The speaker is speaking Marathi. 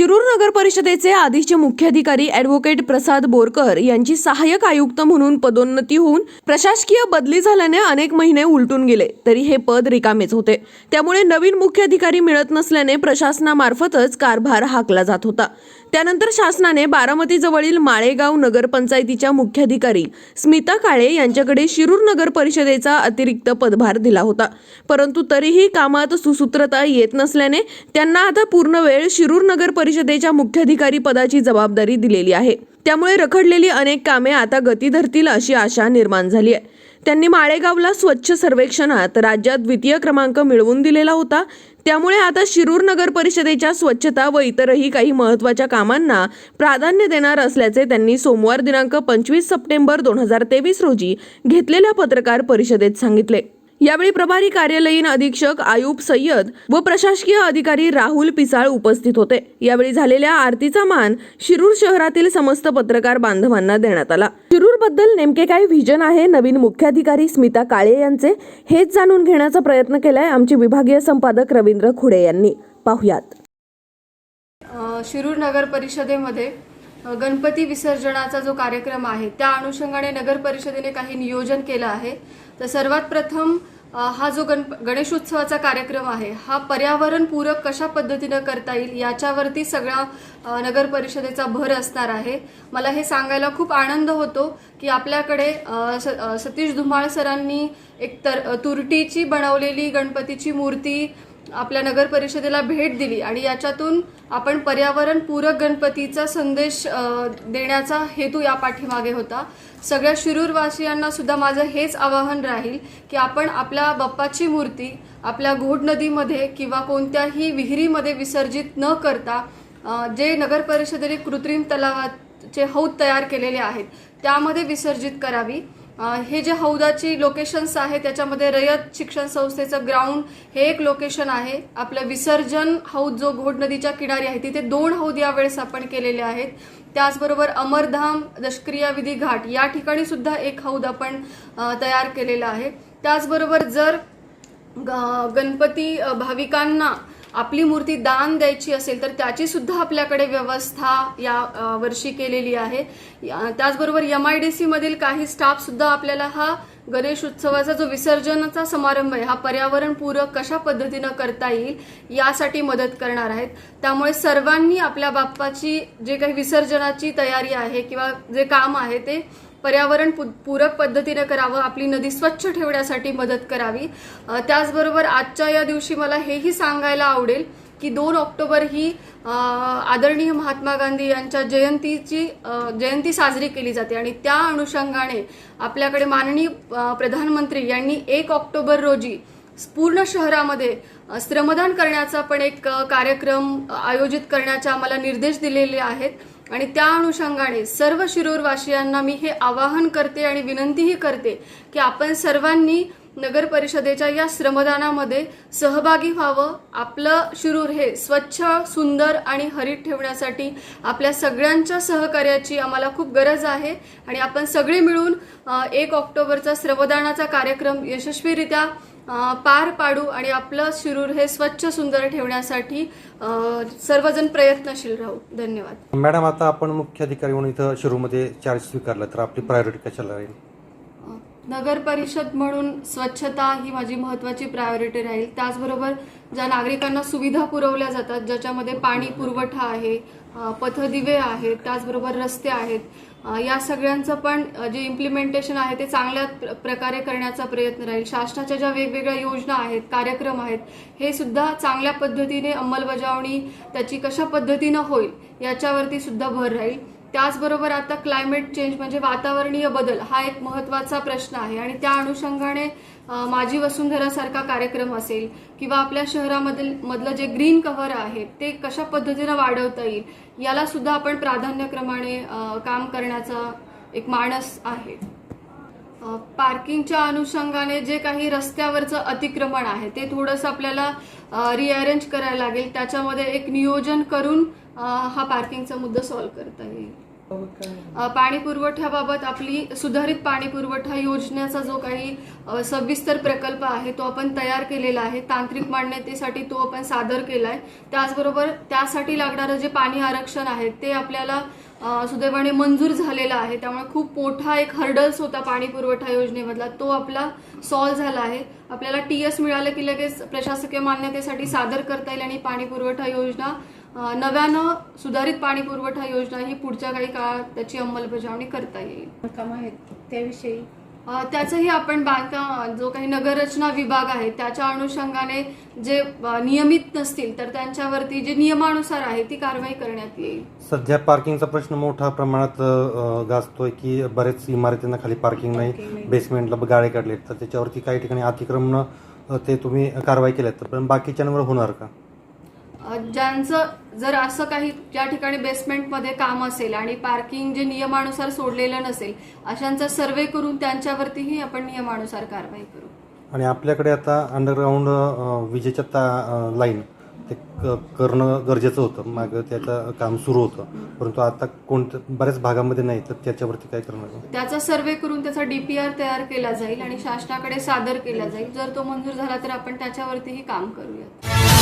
शिरूर नगर परिषदेचे आधीचे मुख्याधिकारी ॲडव्होकेट प्रसाद बोरकर यांची सहाय्यक आयुक्त म्हणून पदोन्नती होऊन प्रशासकीय बदली झाल्याने अनेक महिने उलटून गेले तरी हे पद रिकामेच होते. त्यामुळे नवीन मुख्याधिकारी मिळत नसल्याने प्रशासनामार्फतच कारभार हाकला जात होता. त्यानंतर शासनाने बारामती जवळील माळेगाव नगरपंचायतीच्या मुख्याधिकारी स्मिता काळे यांच्याकडे शिरूर नगर परिषदेचा अतिरिक्त पदभार दिला होता. परंतु तरीही कामात सुसूत्रता येत नसल्याने त्यांना आता पूर्ण वेळ शिरूर नगर परिषदेच्या मुख्याधिकारी पदाची जबाबदारी दिलेली आहे. त्यामुळे रखडलेली अनेक कामे आता गती धरतील अशी आशा निर्माण झाली आहे. त्यांनी माळेगावला स्वच्छ सर्वेक्षणात राज्यात द्वितीय क्रमांक मिळवून दिलेला होता. त्यामुळे आता शिरूर नगर परिषदेच्या स्वच्छता व इतरही काही महत्त्वाच्या कामांना प्राधान्य देणार असल्याचे त्यांनी सोमवार दिनांक पंचवीस सप्टेंबर दोन हजार तेवीस रोजी घेतलेल्या पत्रकार परिषदेत सांगितले. यावेळी प्रभारी कार्यालयीन अधीक्षक आयुब सय्यद व प्रशासकीय अधिकारी राहुल पिसाळ उपस्थित होते. यावेळी झालेल्या आरतीचा मान शिरूर शहरातील समस्त पत्रकार बांधवांना देण्यात आला. शिरूरबद्दल नेमके काय व्हिजन आहे? नवीन मुख्याधिकारी स्मिता काळे यांचे हेच जाणून घेण्याचा प्रयत्न केलाय आमचे विभागीय संपादक रवींद्र खुडे यांनी. पाहुयात. शिरूर नगर परिषदेमध्ये गणपती विसर्जनाचा जो कार्यक्रम आहे त्या अनुषंगाने नगर परिषदेने काही नियोजन केलं आहे. तर सर्वात प्रथम हा जो गण गणेशोत्सवाचा कार्यक्रम आहे हा पर्यावरणपूरक कशा पद्धतीनं करता येईल याच्यावरती सगळा नगर परिषदेचा भर असणार आहे. मला हे सांगायला खूप आनंद होतो की आपल्याकडे स- सतीश धुमाळ सरांनी एक तर तुरटीची बनवलेली गणपतीची मूर्ती आपल्या नगर परिषदेला भेट दिली आणि याच्यातून आपण पर्यावरण पूरक गणपतीचा संदेश देण्याचा हेतू या पाठीमागे होता. सगळ्या शिरूरवासियांना सुद्धा माझं हेच आवाहन राहील की आपण आपल्या बाप्पाची मूर्ती आपल्या घोड नदीमध्ये किंवा कोणत्याही विहिरीमध्ये विसर्जित न करता जे नगर परिषदेने कृत्रिम तलावाचे हौद तयार केलेले आहेत त्यामध्ये विसर्जित करावी. हे जे हौदाची लोकेशन्स आहे त्याच्यामध्ये रयत शिक्षण संस्थेचं ग्राउंड हे एक लोकेशन आहे. आपलं विसर्जन हौद जो घोड नदीच्या किनारी आहे तिथे दोन हौद यावेळेस आपण केलेले आहेत. त्याचबरोबर अमरधाम दशक्रिया विधी घाट या ठिकाणी सुद्धा एक हौद आपण तयार केलेला आहे. त्याचबरोबर जर ग- गणपती भाविकांना आपली मूर्ती दान द्यायची असेल तर त्याची सुद्धा आपल्याकडे व्यवस्था या वर्षी केलेली आहे. या- त्याचबरोबर एम आय डी सी मधील काही स्टाफ सुद्धा आपल्याला हा गणेश उत्सवाचा जो विसर्जनाचा समारंभ आहे हा पर्यावरणपूरक कशा पद्धतीनं करता येईल यासाठी मदत करणार आहेत. त्यामुळे सर्वांनी आपल्या बाप्पाची जे काही विसर्जनाची तयारी आहे किंवा जे काम आहे ते पर्यावरण पूरक पद्धतीने करावं आपली नदी स्वच्छ ठेवण्यासाठी मदत करावी. त्याचबरोबर आजच्या या दिवशी मला हेही सांगायला आवडेल की दोन ऑक्टोबर ही आदरणीय महात्मा गांधी यांच्या जयंतीची जयंती साजरी केली जाते आणि त्या अनुषंगाने आपल्याकडे माननीय प्रधानमंत्री यांनी एक ऑक्टोबर रोजी पूर्ण शहरामध्ये श्रमदान करण्याचा पण एक कार्यक्रम आयोजित करण्याचे आम्हाला निर्देश दिलेले आहेत. आणि त्या अनुषंगाने सर्व शिरूरवासियांना मी हे आवाहन करते आणि विनंतीही करते की आपण सर्वांनी नगर परिषदेच्या या श्रमदानामध्ये सहभागी व्हावं. आपलं शिरूर हे स्वच्छ सुंदर आणि हरित ठेवण्यासाठी आपल्या सगळ्यांच्या सहकार्याची आम्हाला खूप गरज आहे आणि आपण सगळे मिळून एक ऑक्टोबरचा श्रमदानाचा कार्यक्रम यशस्वीरित्या पार पाडू आणि आपलं शिरूर हे स्वच्छ सुंदर ठेवण्यासाठी सर्वजण प्रयत्नशील राहू. धन्यवाद. मॅडम आता आपण मुख्याधिकारी म्हणून इथं शिरूरमध्ये चार्ज स्वीकारला तर आपली प्रायोरिटी कशाला राहील? नगर परिषद म्हणून स्वच्छता ही माझी महत्त्वाची प्रायोरिटी राहील. त्याचबरोबर ज्या नागरिकांना सुविधा पुरवल्या जातात ज्याच्यामध्ये पाणी पुरवठा आहे पथदिवे आहेत त्याचबरोबर रस्ते आहेत या सगळ्यांचं पण जे इम्प्लिमेंटेशन आहे ते चांगल्या प्र- प्रकारे करण्याचा प्रयत्न राहील. शासनाच्या ज्या वेगवेगळ्या योजना आहेत कार्यक्रम आहेत हे सुद्धा चांगल्या पद्धतीने अंमलबजावणी त्याची कशा पद्धतीनं होईल याच्यावरती सुद्धा भर राहील. त्याचबरोबर आता क्लायमेट चेंज म्हणजे वातावरणीय बदल हा एक महत्त्वाचा प्रश्न आहे. आणि त्या अनुषंगाने माझी वसुंधरा सारखा कार्यक्रम असेल किंवा आपल्या शहरामधील मधलं जे ग्रीन कव्हर आहे ते कशा पद्धतीनं वाढवता येईल याला सुद्धा आपण प्राधान्यक्रमाने काम करण्याचा एक मानस आहे. पार्किंगच्या अनुषंगाने जे काही रस्त्यावरचं अतिक्रमण आहे ते थोडंसं आपल्याला रिअरेंज करायला लागेल. त्याच्यामध्ये एक नियोजन करून हा पार्किंगचा मुद्दा सॉल्व्ह करता येईल. पाणी पुरवठ्याबाबत आपली सुधारित पाणी पुरवठा योजनेचा जो काही सविस्तर प्रकल्प आहे तो आपण तयार केलेला आहे. तांत्रिक मान्यतेसाठी तो आपण सादर केला आहे त्याचबरोबर त्यासाठी लागणारं जे पाणी आरक्षण आहे ते आपल्याला सुदैवाने मंजूर झालेला आहे. त्यामुळे खूप मोठा एक हर्डल्स होता पाणी पुरवठा योजनेमधला. तो आपला सॉल्व्ह झाला आहे. आपल्याला टी एस मिळालं की लगेच प्रशासकीय मान्यतेसाठी सादर करता येईल आणि पाणी पुरवठा योजना नव्यानं सुधारित पाणी पुरवठा योजना ही पुढच्या काही काळात त्याची अंमलबजावणी करता येईल. काम आहेत त्याविषयी? अ, त्याचंही आपण बांधकाम जो काही नगररचना विभाग आहे त्याच्या अनुषंगाने जे नियमित नसतील तर त्यांच्यावरती जे नियमानुसार आहे ती कारवाई करण्यात येईल. सध्या पार्किंगचा प्रश्न मोठ्या प्रमाणात गाजतोय की बरेच इमारतींना खाली पार्किंग नाही. बेसमेंटला गाळे काढलेत. तर त्याच्यावरती काही ठिकाणी अतिक्रमण ते तुम्ही कारवाई केल्यात. तर पण बाकीच्यांवर होणार का? ज्यांचं जर असं काही ज्या ठिकाणी बेसमेंटमध्ये काम असेल आणि पार्किंग जे नियमानुसार सोडलेलं नसेल अशांचा सर्वे करून त्यांच्यावरतीही आपण नियमानुसार कारवाई करू. आणि आपल्याकडे आता अंडरग्राऊंड विजेच्या ता लाईन ते करणं गरजेचं होतं. मागं त्याचं काम सुरू होतं. परंतु आता कोणत्या बऱ्याच भागामध्ये नाही तर त्याच्यावरती काय करणार त्याचा सर्वे करून त्याचा डीपीआर तयार केला जाईल आणि शासनाकडे सादर केला जाईल. जर तो मंजूर झाला तर आपण त्याच्यावरतीही काम करूया